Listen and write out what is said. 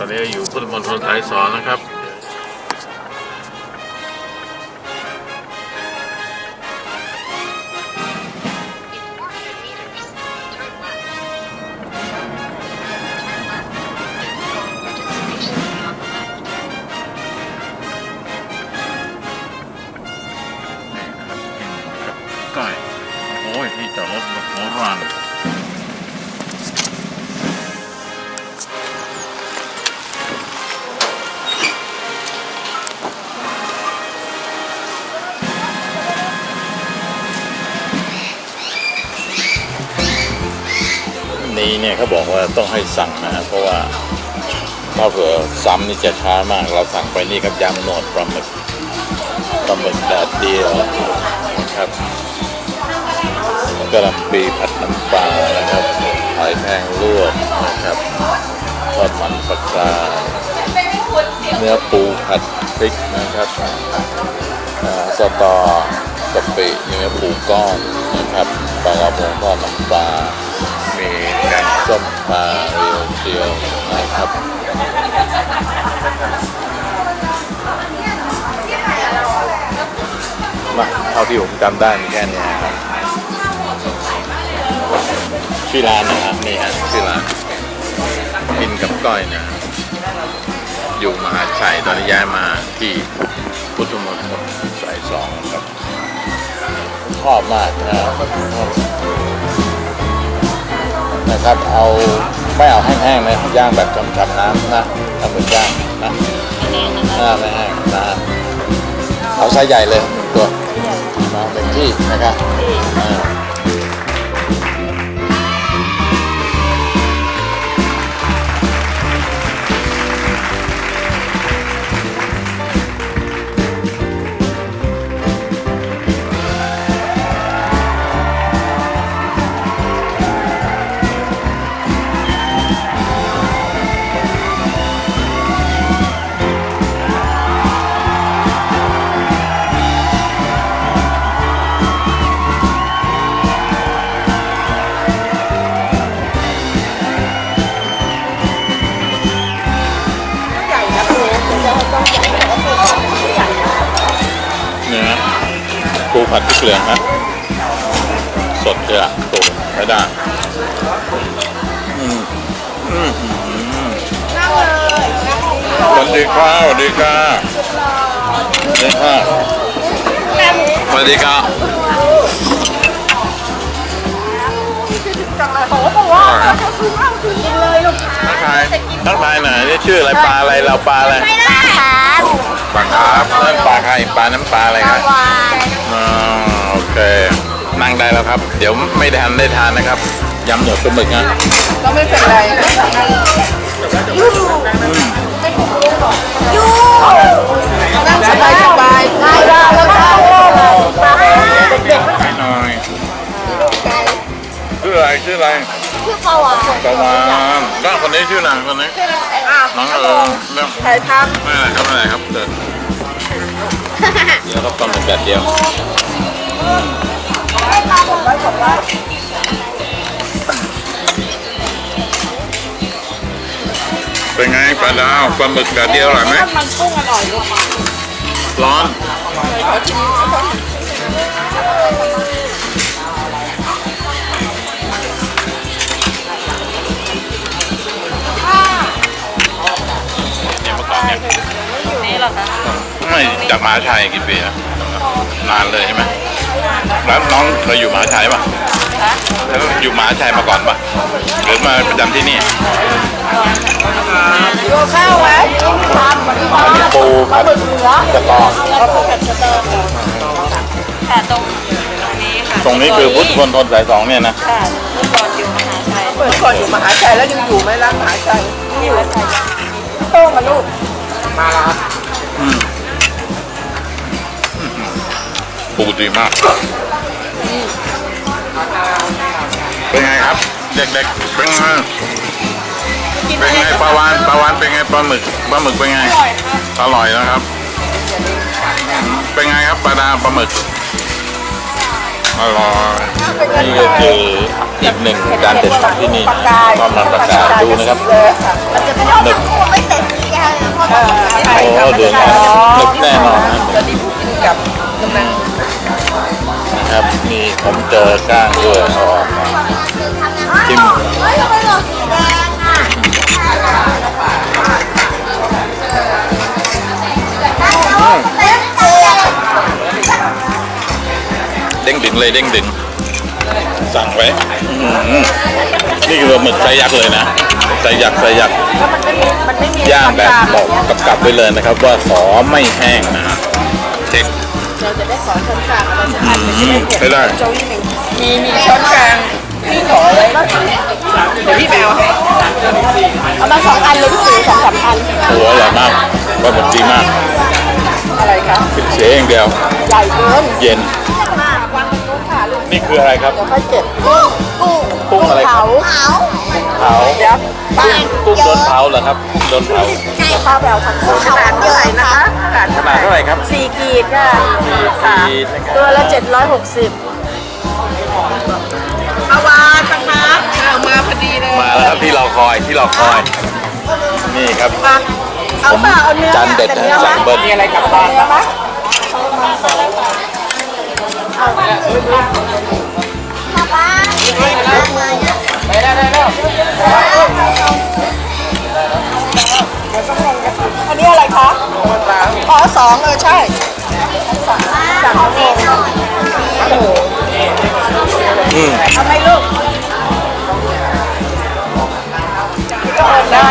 ตอนนี้อยู่พุทธมณฑลสายสอนนะครับ นี้เนี่ยเขาบอกว่าต้องให้สั่งนะ เพราะว่าถ้าเผื่อซ้ำนี่จะช้ามาก เราสั่งไปนี่ครับยำหนวดปลาหมึกปลาหมึกแดดเดียวนะครับกระลำปีผัดน้ำปลานะครับหอยแครงลวกนะครับทอดมันปลากราเนื้อปูผัดพริกนะครับสตอกะปิเนื้อปูก้อนนะครับปลากระพงทอดน้ำปลามี ปลาเรียวเชียวนะครับมาเท่าที่ผมจำได้มีแค่นี้ครับชื่อร้านนะครับนี่ฮะชื่อร้านกินกับก้อยนะฮะอยู่มหาชัยตอนนี้ย้ายมาที่พุทธมณฑลสายสองครับชอบมากนะครับ นะครับ เอาไม่เอาแห้งๆนะย่างแบบจำๆน้ำนะทำเหมือนย่างนะหน้าไม่แห้งนะเอาไซส์ใหญ่เลยหนึ่งตัวมาเป็นที่นะครับ ปูผัดพริกเหลืองนะสดเลยอะโตใช้ได้อืมอืมอืมสวัสดีค่ะสวัสดีค่ะสวัสดีค่ะสวัสดีค่ะเขาบอกว่าเขาคือว่าคือกินเลยลูกค้าทักทายทักทายหน่อยนี่ชื่ออะไรปลาอะไรเราปลาอะไรไม่ได้ครับปลาครับนั่นปลาใครปลาน้ำปลาอะไรครับวานอ่า โอเค นั่งได้แล้วครับ เดี๋ยวไม่ทันได้ทานนะครับยำหนวดปลาหมึกนะก็ไม่เป็นไรยูยูนั่งสบายสบายได้ได้แล้วได้เด็กให้หน่อยชื่ออะไรชื่ออะไรชื่อปาวานประวานก็คนนี้ชื่อนางคนนี้น้องเอิงเรื่องถ่ายทไม่อะไรครับไม่อะไรครับเดิน เดี๋ยวก็ต้มเป็นแบบเดียวเป็นไงปลาดาวปลาหมึกแบบเดียวอร่อยไหมมันกุ้งอร่อยลูกมาร้อนเนี่ยเมื่อก่อนนี่เหรอคะ ไม่จากมหาชัยกี่ปีแล้วนานเลยใช่ไหมแล้วน้องเคยอยู่มหาชัยป่ะแล้วอยู่มหาชัยมาก่อนป่ะหรือมาประจำที่นี่โยข้าวไหมทำวันนี้มาอันนี้ปูผัดเหลือกระตอกแล้วก็ผัดสเตอร์ค่ะตรงนี้ค่ะตรงนี้คือพุทธมณฑลสายสองเนี่ยนะค่ะเมื่อก่อนอยู่มหาชัยเปิดก่อนอยู่มหาชัยแล้วยังอยู่ไหมร้านมหาชัยอยู่โต้งกับลูก ปูดีมาก เป็นไงครับ เด็กๆ เป็นไงเป็นไงปลาวานปลาวานเป็นไงปลาหมึกปลาหมึกเป็นไง อร่อยนะครับ เป็นไงครับปลาดาปลาหมึกอร่อยนี่ก็คืออีกหนึ่งการเด็ดของที่นี่นะทอดมันปลากรายดูนะครับมันจะเป็นหมึกไม่เตะโอ้ดูนะนึกแน่นอนนะจะดีบุกิ นกับกำลังนะครับนี่ผมเจอก้างด้วยเอาออกมาจิ้มเฮ้ยทำไมหลอดสีแดงอะเต็มเต็มเด้งดึงเลยเด้งดึงสั่งไว้อื้อหือนี่คือปลาหมึกไซส์ยักษ์เลยนะไซส์ยักษ์ไซส์ยักษ์แล้วมันไม่มีมันไม่มีย่างแบบน้ำตบอกลกับกลับไว้เลยนะครับ ว่าขอไม่แห้งนะเช็ค เราจะได้ขอช้อนกลางเราจะอันอืมไม่ได้ โจ้ยหนึ่งมีมีช้อนกลางพี่ขอไว้เดี๋ยวพี่แมวให้เอามาสองอันเลยพี่ติ๋วสองสามอันหัวอร่อยมากปลาหมึกดีมากอะไรคะเสียอย่างเดียวใหญ่เกินเย็นวางตรงนู้ นค่ะลูกนี่คืออะไรครับ เดี๋ยวค่อยเก็บกุ้งกุ้งกุ้งอะไรครับ เผาเขาเผาเดี๋ยวป้ากุ้งโดนเผาเหรอครับกุ้งโดนเผาป้าแปลทั้งคู่ขนาดเท่าไหร่นะคะขนาดขนาดเท่าไหร่ครับสี่ขีดค่ะค่ะขีดนะครับตัวละเจ็ดร้อยหกสิบเอาวานนะคะเอามาพอดีเลยมาแล้วครับที่เราคอยที่เราคอย นี่ครับมาเอาเปล่าเอาเนื้อจานเด็ดนะนื้อสั่งเบิ้ลมีอะไรกลับบ้านปะป๊าป๊า อันนี้อะไรคะ อ๋อสองเออใช่ทำให้ลูกได้